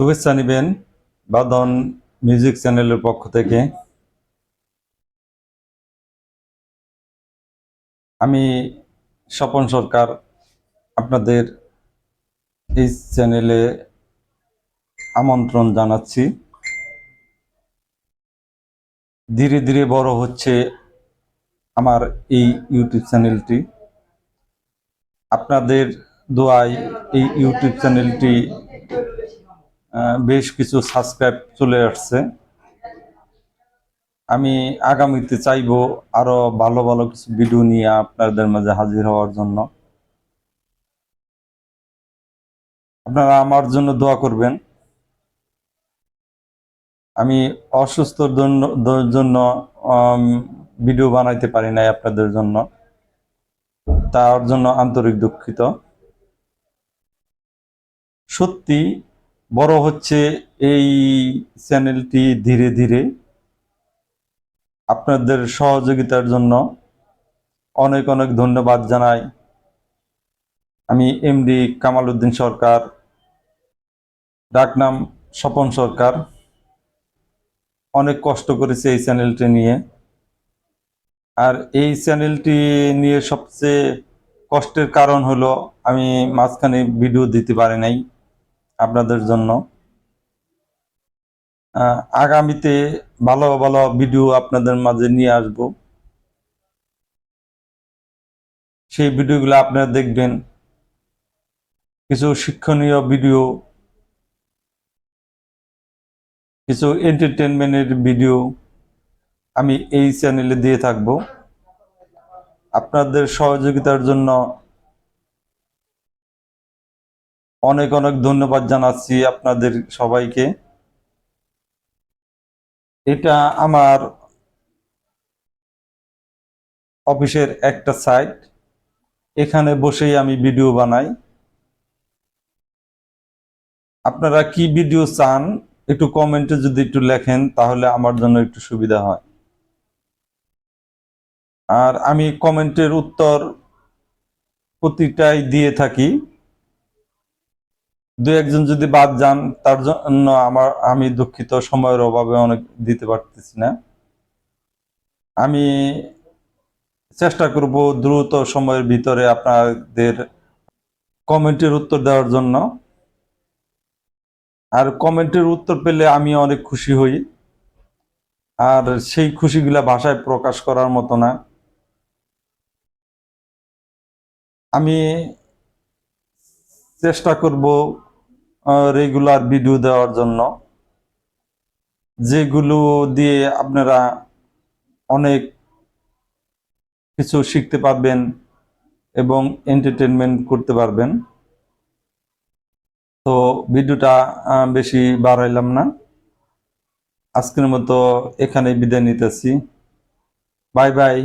শুভেচ্ছা নেবেন বাদন মিউজিক চ্যানেলের পক্ষ থেকে। আমি স্বপন সরকার, আপনাদের এই চ্যানেলে আমন্ত্রণ জানাচ্ছি। ধীরে ধীরে বড় হচ্ছে আমার এই ইউটিউব চ্যানেলটি। আপনাদের দোয়ায় এই ইউটিউব চ্যানেলটি বেশ কিছু সাবস্ক্রাইব চলে আসছে। আমি আগামীতে চাইব আরও ভালো ভালো কিছু ভিডিও নিয়ে আপনাদের মাঝে হাজির হওয়ার জন্য। আপনারা আমার জন্য দোয়া করবেন। আমি অসুস্থর জন্য ভিডিও বানাইতে পারি নাই আপনাদের জন্য। তার জন্য আন্তরিক দুঃখিত। সত্যি বড় হচ্ছে এই চ্যানেলটি ধীরে ধীরে। আপনাদের সহযোগিতার জন্য অনেক অনেক ধন্যবাদ জানাই। আমি এমডি কামাল উদ্দিন সরকার ডাকনাম স্বপন সরকার। অনেক কষ্ট করেছে এই চ্যানেলটি নিয়ে। আর এই চ্যানেলটি নিয়ে সবচেয়ে কষ্টের কারণ হলো আমি মাঝখানে ভিডিও দিতে পারি নাই। আপনাদের জন্য। আগামীতে ভালো ভালো ভিডিও আপনাদের মাঝে নিয়ে আসব। সেই ভিডিওগুলো আপনারা দেখবেন। কিছু শিক্ষণীয় ভিডিও কিছু এন্টারটেনমেন্টের ভিডিও আমি এই চ্যানেলে দিয়ে থাকব। আপনাদের সহযোগিতার জন্য অনেক অনেক ধন্যবাদ জানাচ্ছি আপনাদের সবাইকে। এটা আমার অফিসের একটা সাইট। এখানে বসেই আমি ভিডিও বানাই। আপনারা কি ভিডিও চান, একটু কমেন্টে যদি একটু লেখেন, তাহলে আমার জন্য একটু সুবিধা হয়। আর আমি কমেন্টের উত্তর প্রতিটাই দিয়ে থাকি। দু একজন যদি বাদ যান, তার জন্য আমার, আমি দুঃখিত, সময়ের অভাবে অনেক দিতে পারতেছি না। আমি চেষ্টা করব দ্রুত সময়ের ভিতরে আপনাদের কমেন্টের উত্তর দেওয়ার জন্য। আর কমেন্টের উত্তর পেলে আমি অনেক খুশি হই। আর সেই খুশিগুলা ভাষায় প্রকাশ করার মতো না। আমি চেষ্টা করব রেগুলার ভিডিও দেওয়ার জন্য। যেগুলো দিয়ে আপনারা অনেক কিছু শিখতে পারবেন এবং এন্টারটেনমেন্ট করতে পারবেন। তো ভিডিওটা বেশি বাড়াইলাম না। আজকের মতো এখানে বিদায় নিতেছি। Bye bye.